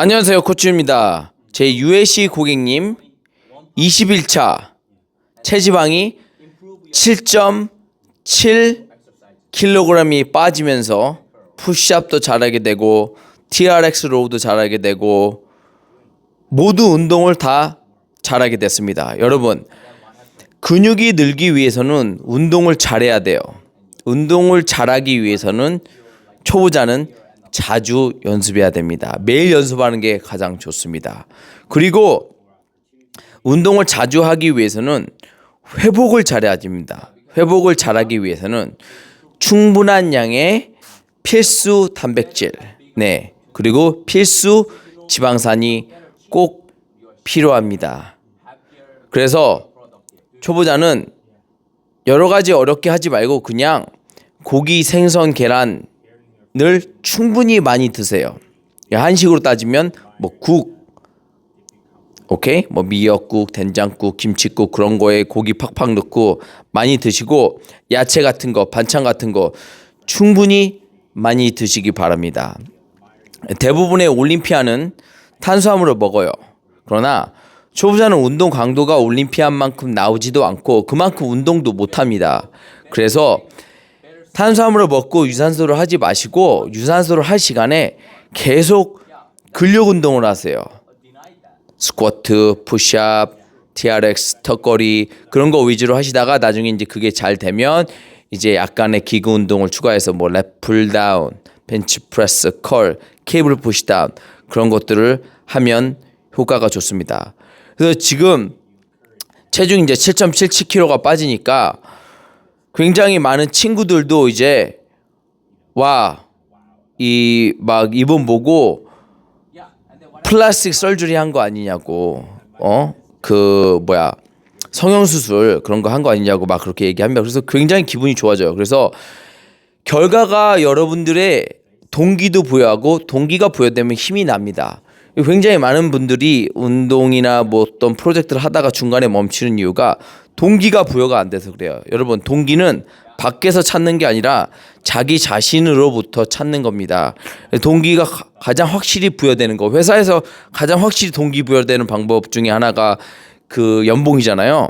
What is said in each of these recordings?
안녕하세요 코치입니다. 제 UAC 고객님 21차 체지방이 7.7kg이 빠지면서 푸시업도 잘하게 되고 TRX 로우도 잘하게 되고 모두 운동을 다 잘하게 됐습니다. 여러분 근육이 늘기 위해서는 운동을 잘해야 돼요. 운동을 잘하기 위해서는 초보자는 자주 연습해야 됩니다. 매일 연습하는 게 가장 좋습니다. 그리고 운동을 자주 하기 위해서는 회복을 잘해야 됩니다. 회복을 잘하기 위해서는 충분한 양의 필수 단백질, 네, 그리고 필수 지방산이 꼭 필요합니다. 그래서 초보자는 여러 가지 어렵게 하지 말고 그냥 고기, 생선, 계란 을 충분히 많이 드세요. 한식으로 따지면 뭐 국, 오케이, 뭐 미역국, 된장국, 김치국 그런 거에 고기 팍팍 넣고 많이 드시고 야채 같은 거, 반찬 같은 거 충분히 많이 드시기 바랍니다. 대부분의 올림피아는 탄수화물을 먹어요. 그러나 초보자는 운동 강도가 올림피아만큼 나오지도 않고 그만큼 운동도 못 합니다. 그래서 탄수화물을 먹고 유산소를 하지 마시고 유산소를 할 시간에 계속 근력 운동을 하세요. 스쿼트, 푸시업, TRX, 턱걸이 그런 거 위주로 하시다가 나중에 이제 그게 잘 되면 이제 약간의 기구 운동을 추가해서 뭐 랩풀 다운, 벤치 프레스, 컬, 케이블 푸시 다운 그런 것들을 하면 효과가 좋습니다. 그래서 지금 체중 이제 7.77kg가 빠지니까 굉장히 많은 친구들도 이제 와 이 막 이번 보고 플라스틱 설주리 한거 아니냐고 어 그 뭐야 성형 수술 그런 거 한 거 아니냐고 막 그렇게 얘기합니다. 그래서 굉장히 기분이 좋아져요. 그래서 결과가 여러분들의 동기도 부여하고 동기가 부여되면 힘이 납니다. 굉장히 많은 분들이 운동이나 뭐 어떤 프로젝트를 하다가 중간에 멈추는 이유가 동기가 부여가 안 돼서 그래요. 여러분 동기는 밖에서 찾는 게 아니라 자기 자신으로부터 찾는 겁니다. 동기가 가- 가장 확실히 부여되는 거. 회사에서 가장 확실히 동기 부여되는 방법 중에 하나가 그 연봉이잖아요.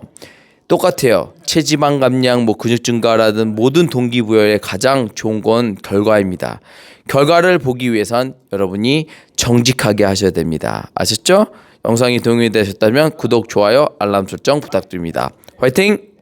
똑같아요. 체지방 감량, 뭐 근육 증가라든 모든 동기 부여에 가장 좋은 건 결과입니다. 결과를 보기 위해선 여러분이 정직하게 하셔야 됩니다. 아셨죠? 영상이 도움이 되셨다면 구독, 좋아요, 알람 설정 부탁드립니다. 화이팅!